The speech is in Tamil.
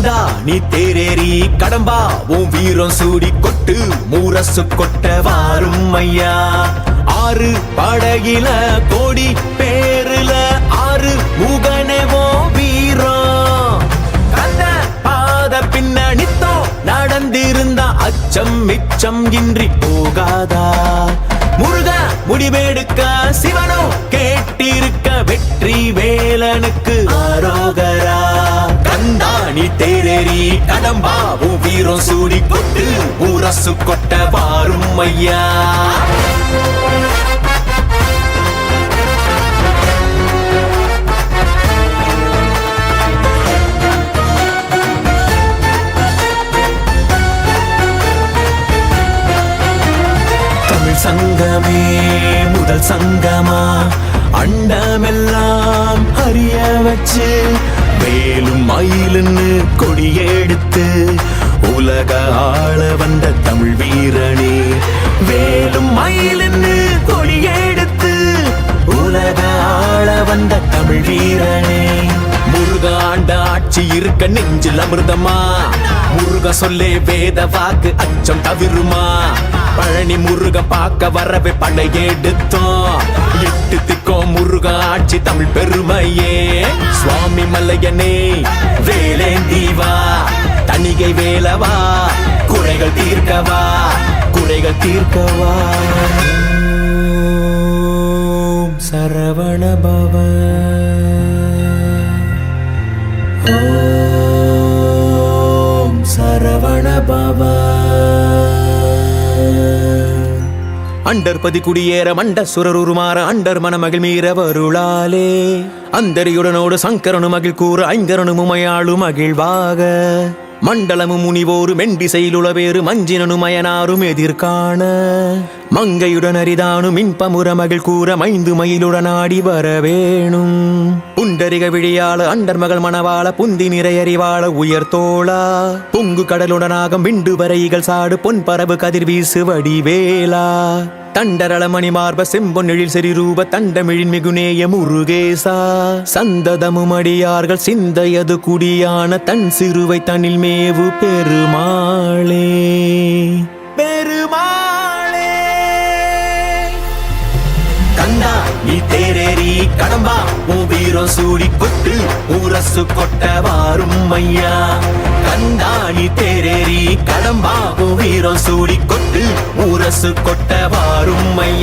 நீ தேரேறி கடம்பா உன் வீரம் சூடி கொட்டு மூரசு கொட்ட வாரும் ஐயா. ஆறு படகில கோடி பேருல ஆறு முகனவோ வீரம். கண்ட பாத பின்னணித்தோ நடந்திருந்த அச்சம் மிச்சம் இன்றி போகாதா. முருக முடிவெடுக்க சிவனோ கேட்டீர் கந்தாணி தேரேறி கடம்பாவும் வீரம் சூடி கொட்டு ஊரசு கொட்ட வாரும் ஐயா. சங்கமே முதல் சங்கமா அண்டமெல்லாம் அறிய வச்சு வேலும் மயிலுன்னு கொடியெடுத்து உலக ஆள வந்த தமிழ் வீரனே. வேலும் மயிலுன்னு கொடியெடுத்து உலக ஆள வந்த தமிழ் வீரனே. முருகாண்ட ஆட்சி இருக்க நெஞ்சில் அமிர்தமா? முருக சொல்லே வேத வாக்கு அச்சம் தவிருமா? பழனி முருக பார்க்க வரவே படையெடுத்தோம். எட்டு திக்கோ முருக ஆட்சி தமிழ் பெருமையே. மலையனே மல்லையனே வேலேந்தி தணிகை வேலவா குறைகள் தீர்க்கவா குறைகள் தீர்க்கவா. சரவண பவ. சரவண பவ. அண்டர் பதி குடியேற மண்ட சுரருமாற அண்டர் மனமகிழ் மீற வருளாலே. அந்தரியுடனோடு சங்கரனு மகிழ் கூறு ஐங்கரனு முமையாளு மகிழ்வாக மண்டலமும் முனிவோரு மெண்டிசையிலுளவேறு மஞ்சினனு மயனாரும் எதிர்காண மங்கையுடன் அரிதானும் இன்பமுற மகிழ் கூற மைந்து மயிலுடன் ஆடி வரவேணும். புண்டரிக விழியாள அண்டர் மகள் மணவாள புந்தி நிறையறிவாள உயர்த்தோளா தோளா. பொங்கு கடலுடனாக விண்டு வரைகள் சாடு பொன் பரவு கதிர்வீசு வடிவேலா. தண்டரளமணி மார்ப செம்பொன்னெழில் செறி ரூப தண்டமிழின் மிகுநேய முருகேசா. சந்ததமும் அடியார்கள் சிந்தையது குடியான தன் சிறுவை தனில் மேவு பெருமாளே. பெருமாளே. கண்டா நீ தேரேறி கடம்பா. உன் வீரம் சூடி கொட்டு ஊரசு கொட்ட வாரும் ஐயா. கண்டா தேரேறி கடம்பாகும் வீரம் சூடி கொட்டு ஊரசு கொட்ட வாரும் ஐயா